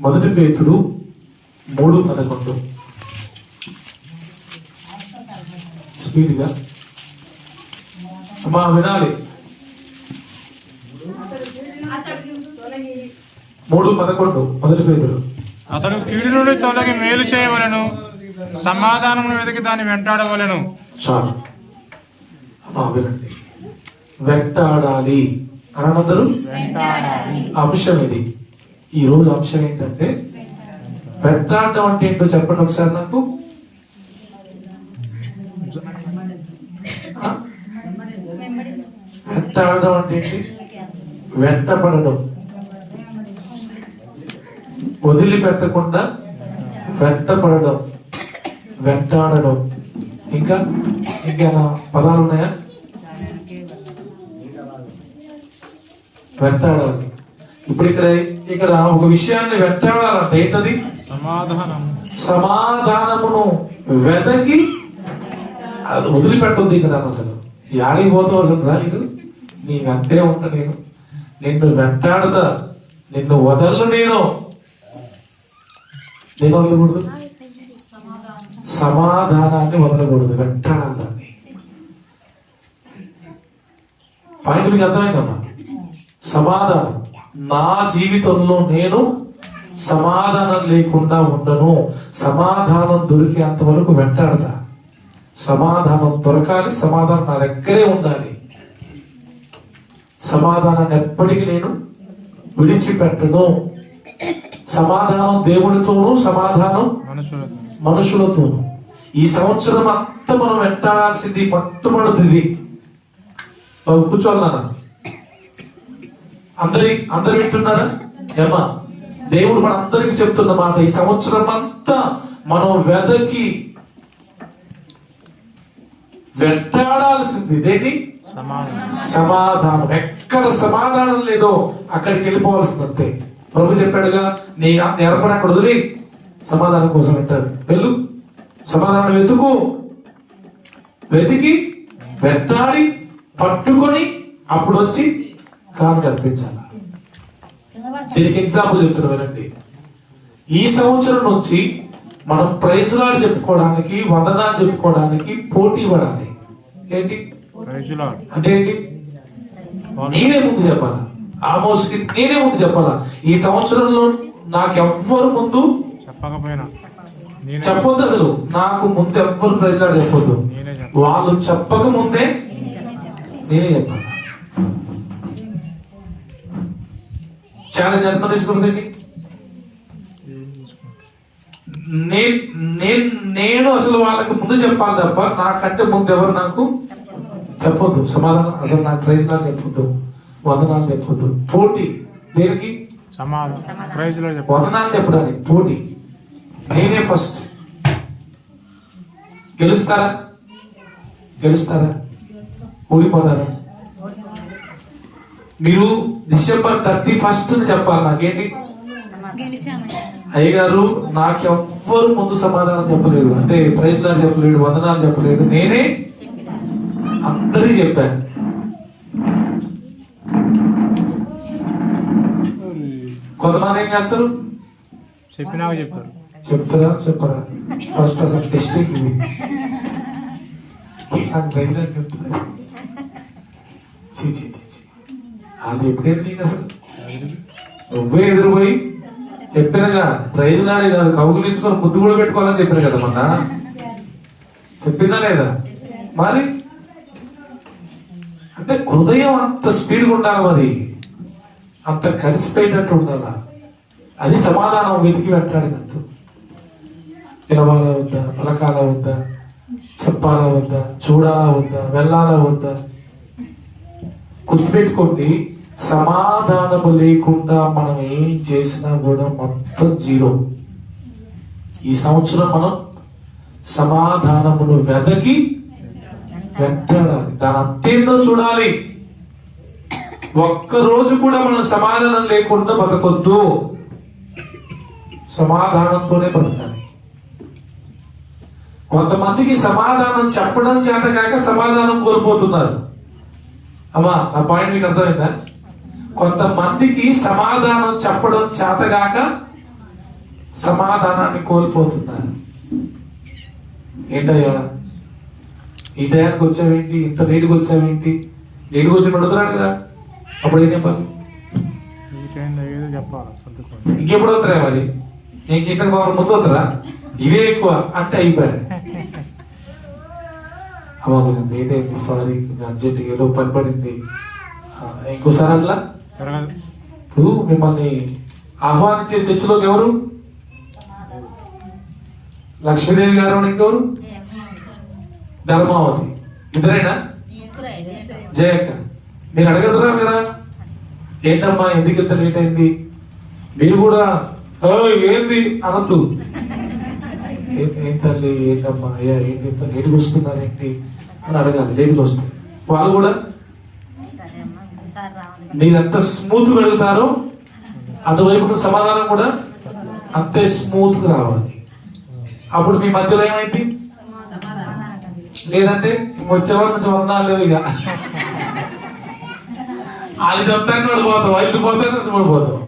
మొదటి పేతుడు మూడు పదకొండు. స్పీడ్గా. అమ్మా వినాలి. మూడు పదకొండు మొదటి పేతుడు అతడు కీడు నుండి తొలగి మేలు చేయవలను సమాధానమును వెతికి దాన్ని వెంటాడవలను. చాలు. అమ్మా వినండి. వెంటాడాలి. అని అందరూ? అంశం ఇది. ఈ రోజు అంశం ఏంటంటే పెద్దాండం అంటే ఏంటో చెప్పండి ఒకసారి నాకు. ఆ? అంటే ఏంటి? వెంటపడడం వదిలిపెట్టకుండా వెంటపడడం వెంటాడడం. ఇంకా ఇంకా పదాలు ఉన్నాయా? వెంటాడాలి. ఇప్పుడు ఇక్కడ ఇక్కడ ఒక విషయాన్ని వెంటాడాలంటే ఏంటది సమాధానం. సమాధానమును వెదకి అది వదిలిపెట్టొద్దు ఇక్కడ అసలు. యాడికి పోతావు అసలు రా ఇటు. నీ వెంటే ఉంట నేను. నిన్ను వెంటాడుతా. నిన్ను వదలను నేను. నేను వదలకూడదు? సమాధానాన్ని వదలకూడదు. వెంటాడాలి దాన్ని. పాయింట్ మీకు అర్థమైందమ్మా? సమాధానం. నా జీవితంలో నేను సమాధానం లేకుండా ఉండను. సమాధానం దొరికేంత వరకు వెంటాడతా. సమాధానం దొరకాలి సమాధానం నా దగ్గరే ఉండాలి. సమాధానాన్ని ఎప్పటికీ నేను విడిచిపెట్టను. సమాధానం దేవుడితోనూ సమాధానం మనుషులతోనూ. ఈ సంవత్సరం అంతా మనం వెంటాల్సింది పట్టుబడుతుంది. ఇది కూర్చోవాలన్నా? అందరి అందరు వింటున్నారా? ఏమా దేవుడు మన అందరికి చెప్తున్న మాట ఈ సంవత్సరం అంతా మనం వెదకి వెంటాడాల్సింది దేన్ని? సమాధానం. ఎక్కడ సమాధానం లేదో అక్కడికి వెళ్ళిపోవాల్సింది అంతే. ప్రభు చెప్పాడుగా నీ నెరపని అక్కడ వదిలి సమాధానం కోసం పెట్టారు వెళ్ళు. సమాధానం వెతుకు. వెతికి వెంటాడి పట్టుకొని అప్పుడు వచ్చి కాను కల్పించాలి దీనికి ఎగ్జాంపుల్ చెప్తున్నా వినండి. ఈ సంవత్సరం నుంచి మనం ప్రైజ్లాడు చెప్పుకోవడానికి వందనాలు చెప్పుకోవడానికి పోటీ పడాలి. ఏంటి? అంటే ఏంటి? నేనే ముందు చెప్పాలా? ఆమోస్కి నేనే ముందు చెప్పాలా? ఈ సంవత్సరంలో నాకెవ్వరు ముందు చెప్పకపోయినా. నేనే చెప్పొద్దు అసలు. నాకు ముందు ఎవ్వరు ప్రజలాడు చెప్పొద్దు. నేనే చెప్ప వాళ్ళు చెప్పక ముందే నేనే చెప్పాలి. ఛాలెంజ్ ఎంత తీసుకుంటుంది నేను నేను నేను అసలు వాళ్ళకి ముందు చెప్పాలి తప్ప నాకంటే ముందు ఎవరు నాకు చెప్పొద్దు. సమాధానం అసలు నాకు ప్రైజ్ నాకు చెప్పొద్దు. వందనాలు చెప్పొద్దు. పోటీ దేనికి? ప్రైజ్లో వందనాలు చెప్పడానికి పోటీ. నేనే ఫస్ట్. గెలుస్తారా? గెలుస్తారా? ఓడిపోతారా? మీరు డిసెంబర్ థర్టీ ఫస్ట్ చెప్పాలి నాకేంటి? అయ్యగారు నాకెవ్వరు ముందు సమాధానం చెప్పలేదు. అంటే ప్రైజ్ లాడ్ చెప్పలేడు వందనాలు చెప్పలేదు. నేనే అందరికి చెప్పాను కొంతమంది ఏం చేస్తారు? చెప్పినాక చెప్పారు చెప్తారా? చెప్పరా? ఫస్ట్ అసలు టెస్టింగ్ ఇది. నాకు చెప్తున్నా చీ చీ అది ఎప్పుడేంది నీకు అసలు? నువ్వే ఎదురుపోయి చెప్పినగా ప్రైజ్ కాదు కౌగులించుకొని ముద్దు కూడా పెట్టుకోవాలని చెప్పిన కదా మొన్న? చెప్పినా లేదా? మరి? అంటే హృదయం అంత స్పీడ్గా ఉండాలి మరి. అంత కలిసిపోయేటట్టు ఉండాలా? అది సమాధానం వెతికి వెంటాడినట్టు పిలవాలా వద్దా? పలకాలా వద్దా? చెప్పాలా వద్దా? చూడాలా వద్దా? వెళ్ళాలా వద్దా? గుర్తుపెట్టుకోండి సమాధానము లేకుండా మనం ఏం చేసినా కూడా మొత్తం జీరో. ఈ సంవత్సరం మనం సమాధానమును వెదకి వెంటాడాలి. దాని అంతేందో చూడాలి. ఒక్క రోజు కూడా మనం సమాధానం లేకుండా బతకొద్దు. సమాధానంతోనే బతకాలి. కొంతమందికి సమాధానం చెప్పడం చేత కాక సమాధానం కోల్పోతున్నారు. అమ్మా నా పాయింట్ మీకు అర్థమైందా? కొంతమందికి సమాధానం చెప్పడం చేతగాక సమాధానాన్ని కోల్పోతున్నారు. ఏంటయ్యా? ఈ టయానికి వచ్చావేంటి? ఇంత లేటుగా వచ్చావేంటి? లేటుగా వచ్చి అడుగుతున్నాడు కదా. అప్పుడు ఏం చెప్పాలి? ఇంకెప్పుడు వస్తారా మరి? ఇంక తొందర ముందు వస్తారా? ఇదే ఎక్కువ. అంటే అయిపోయా. అమ్మ లేట్ అయింది సారీ కొంచెం అర్జెంట్ ఏదో పని పడింది. ఇంకోసారి అట్లా? ఇప్పుడు మిమ్మల్ని ఆహ్వానించే చర్చిలోకి ఎవరు? లక్ష్మీదేవి గారు ఇంకెవరు? ధర్మావతి. ఇద్దరేనా? జయక్క. మీరు అడగదురా కదా ఏంటమ్మా ఎందుకు ఇంత లేట్ అయింది? మీరు కూడా "ఓ, ఏంది? అనద్దు. "ఏ- తల్లి ఏంటమ్మా అయ్యా ఏంటి ఇంత లేటుగా వస్తున్నారేంటి అని అడగాలి లేటుగా వస్తాయి. వాళ్ళు కూడా మీరు ఎంత స్మూత్గా అడుగుతారో అటువైపు సమాధానం కూడా అంతే స్మూత్గా రావాలి. అప్పుడు మీ మధ్యలో ఏమైంది? లేదంటే ఇంకొచ్చేవారు నుంచి వందనాలు లేవు ఇక. వాళ్ళు చెప్తాను పడిపోతావు ఐదు పోతాను పడిపోతావు